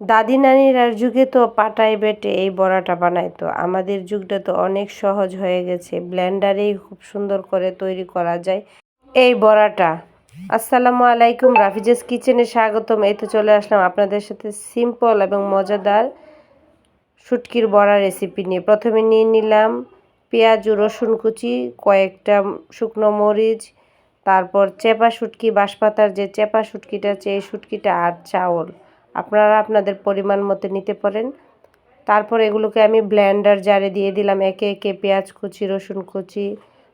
দাদি নানিরার যুগে তো পাটায় বেটে এই বড়াটা বানাইতো। আমাদের যুগটা তো অনেক সহজ হয়ে গেছে। ব্লেন্ডারেই খুব সুন্দর করে তৈরি করা যায় এই বড়াটা। আসসালামু আলাইকুম, রাফিজেস কিচেনে স্বাগতম। এই তো চলে আসলাম আপনাদের সাথে সিম্পল এবং মজাদার শুটকির বড়া রেসিপি নিয়ে। প্রথমে নিয়ে নিলাম পেঁয়াজ, রসুন কুচি, কয়েকটা শুকনো মরিচ, তারপর চেপা শুটকি, বাঁশপাতার যে চেপা শুটকিটা আছে, এই শুটকিটা আর চাউল। আপনারা আপনাদের পরিমাণ মতো নিতে পারেন। তারপর এগুলোকে আমি ব্ল্যান্ডার জারে দিয়ে দিলাম। একে একে পেঁয়াজ কুচি, রসুন কুচি,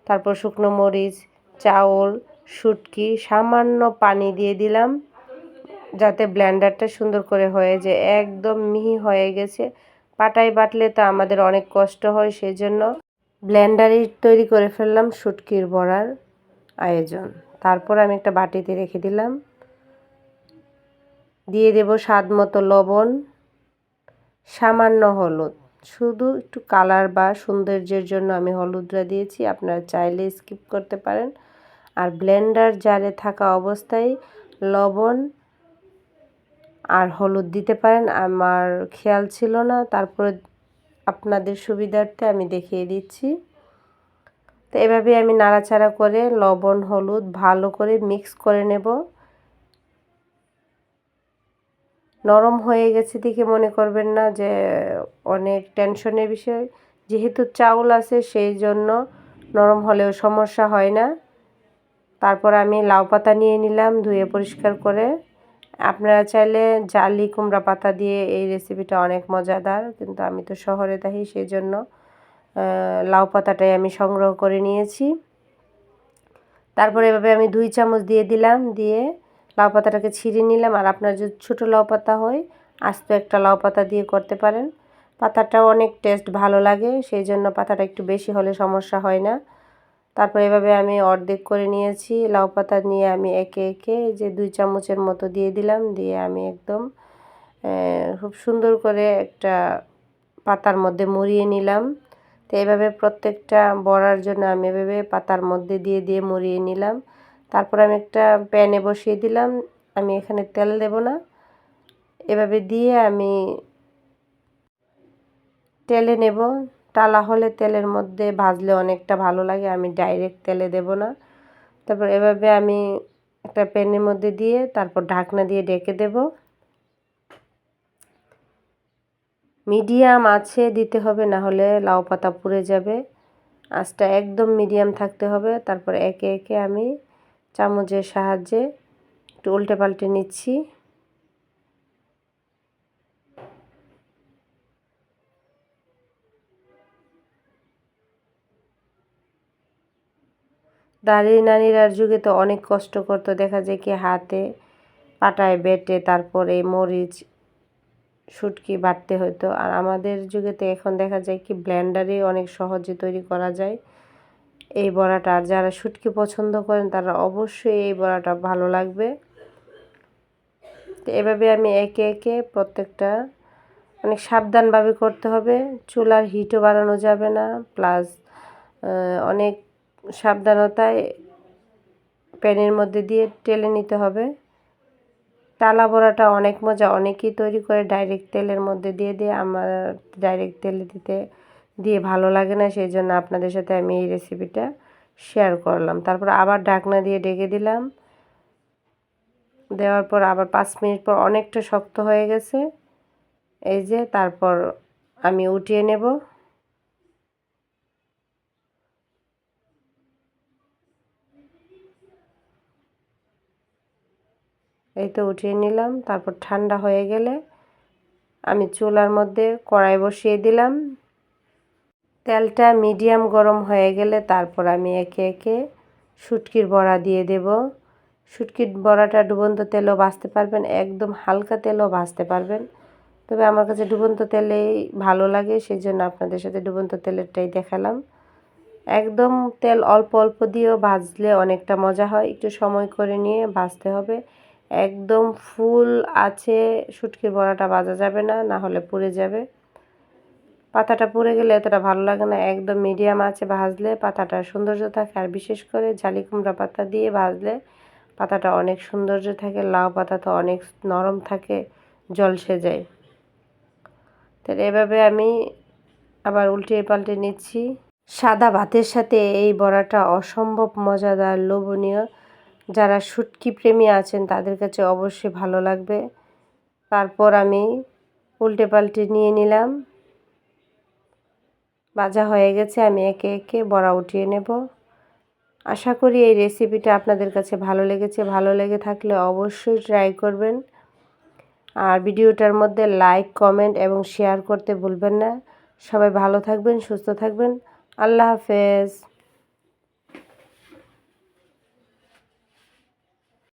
তারপর শুকনো মরিচ, চাউল, শুটকি সামান্য পানি দিয়ে দিলাম যাতে ব্ল্যান্ডারটা সুন্দর করে হয়ে যায়। একদম মিহি হয়ে গেছে। পাটায় বাটলে তো আমাদের অনেক কষ্ট হয় সেই জন্য ব্ল্যান্ডারই তৈরি করে ফেললাম শুটকির বড়ার আয়োজন। তারপর আমি একটা বাটিতে রেখে দিলাম। দিয়ে দেব স্বাদ মতো লবণ, সামান্য হলুদ। শুধু একটু কালার বা সৌন্দর্যের জন্য আমি হলুদটা দিয়েছি, আপনারা চাইলে স্কিপ করতে পারেন। আর ব্লেন্ডার জারে থাকা অবস্থায় লবণ আর হলুদ দিতে পারেন। আমার খেয়াল ছিল না, তারপরে আপনাদের সুবিধার্থে আমি দেখিয়ে দিচ্ছি। তো এভাবে আমি নাড়াচাড়া করে লবণ, হলুদ ভালো করে মিক্স করে নেব। নরম হয়ে গেছে দেখে মনে করবেন না যে অনেক টেনশনের বিষয়। যেহেতু চাউল আছে সেই জন্য নরম হলেও সমস্যা হয় না। তারপর আমি লাউ পাতা নিয়ে নিলাম ধুয়ে পরিষ্কার করে। আপনারা চাইলে জালি কুমড়া পাতা দিয়ে এই রেসিপিটা অনেক মজাদার, কিন্তু আমি তো শহরে থাকি সেই জন্য লাউ পাতাটাই আমি সংগ্রহ করে নিয়েছি। তারপরে এভাবে আমি দুই চামচ দিয়ে দিলাম, দিয়ে লাউ পাতাটাকে ছিঁড়ে নিলাম আর আপনার যদি ছোটো লাউ পাতা হয়, আস্ত একটা লাউ পাতা দিয়ে করতে পারেন। পাতাটাও অনেক টেস্ট ভালো লাগে, সেই জন্য পাতাটা একটু বেশি হলে সমস্যা হয় না। তারপর এভাবে আমি অর্ধেক করে নিয়েছি। লাউ পাতা নিয়ে আমি একে একে যে দুই চামচের মতো দিয়ে দিলাম, দিয়ে আমি একদম খুব সুন্দর করে একটা পাতার মধ্যে মুড়িয়ে নিলাম। তো এভাবে প্রত্যেকটা বড়ার জন্য আমি এভাবে পাতার মধ্যে দিয়ে দিয়ে মুড়িয়ে নিলাম। তারপর আমি একটা প্যানে বসিয়ে দিলাম। আমি এখানে তেল দেব না। এভাবে দিয়ে আমি তেলে নেব। টালা হলে তেলের মধ্যে ভাজলে অনেকটা ভালো লাগে, আমি ডাইরেক্ট তেলে দেব না। তারপর এভাবে আমি একটা প্যানের মধ্যে দিয়ে তারপর ঢাকনা দিয়ে ডেকে দেব। মিডিয়াম আছে দিতে হবে, না হলে লাউ পাতা পুড়ে যাবে। আঁচটা একদম মিডিয়াম থাকতে হবে। তারপর একে একে আমি চামচের সাহায্যে একটু উল্টে পাল্টে নিচ্ছি। দাঁড়িয়ে নানিরার যুগে তো অনেক কষ্ট করতো, দেখা যায় কি হাতে, পাটায় বেটে, তারপরে মরিচ শুটকি বাটতে হতো। আর আমাদের যুগে তো এখন দেখা যায় কি ব্লেন্ডারে অনেক সহজে তৈরি করা যায়। এই বড়াটা আর যারা শুটকি পছন্দ করেন, তারা অবশ্যই এই বড়াটা ভালো লাগবে। তো এভাবে আমি একে একে প্রত্যেকটা, অনেক সাবধানভাবে করতে হবে। চুলার হিটও বাড়ানো যাবে না, প্লাস অনেক সাবধানতায় প্যানের মধ্যে দিয়ে টেলে নিতে হবে। টালা বড়াটা অনেক মজা, অনেকেই তৈরি করে ডাইরেক্ট তেলের মধ্যে দিয়ে দিয়ে। আমার ডাইরেক্ট তেলে দিতে দিয়ে ভালো লাগে না, সেই জন্য আপনাদের সাথে আমি এই রেসিপিটা শেয়ার করলাম। তারপর আবার ঢাকনা দিয়ে ডেকে দিলাম। দেওয়ার পর আবার পাঁচ মিনিট পর অনেকটা শক্ত হয়ে গেছে। এই যে, তারপর আমি উঠিয়ে নেব। এই তো উঠিয়ে নিলাম। তারপর ঠান্ডা হয়ে গেলে আমি চুলার মধ্যে কড়াই বসিয়ে দিলাম। তেলটা মিডিয়াম গরম হয়ে গেলে তারপর আমি একে একে শুটকির বড়া দিয়ে দেব। শুটকির বড়াটা ডুবন্ত তেলও ভাজতে পারবেন, একদম হালকা তেলও ভাজতে পারবেন। তবে আমার কাছে ডুবন্ত তেলেই ভালো লাগে সেই জন্য আপনাদের সাথে ডুবন্ত তেলেরটাই দেখালাম। একদম তেল অল্প অল্প দিয়েও ভাজলে অনেকটা মজা হয়, একটু সময় করে নিয়ে ভাজতে হবে। একদম ফুল আছে, শুটকির বড়াটা ভাজা যাবে না না হলে পুড়ে যাবে। পাতাটা পুড়ে গেলে এতটা ভালো লাগে না। একদম মিডিয়াম আছে ভাজলে পাতাটা সৌন্দর্য থাকে। আর বিশেষ করে জালি কুমড়া পাতা দিয়ে ভাজলে পাতাটা অনেক সৌন্দর্য থাকে, লাউ পাতা তো অনেক নরম থাকে জলসে যায়। তাহলে এভাবে আমি আবার উল্টে পাল্টে নিচ্ছি। সাদা ভাতের সাথে এই বড়াটা অসম্ভব মজাদার, লোভনীয়। যারা শুটকি প্রেমী আছেন, তাদের কাছে অবশ্যই ভালো লাগবে। তারপর আমি উল্টে পাল্টে নিয়ে নিলাম। ভাজা হয়ে গেছে, আমি একে একে বড়া উঠিয়ে নেব। আশা করি এই রেসিপিটা আপনাদের কাছে ভালো লেগেছে। ভালো লেগে থাকলে অবশ্যই ট্রাই করবেন। আর ভিডিওটার মধ্যে লাইক কমেন্ট এবং শেয়ার করতে ভুলবেন না। সবাই ভালো থাকবেন, সুস্থ থাকবেন। আল্লাহ হাফেজ।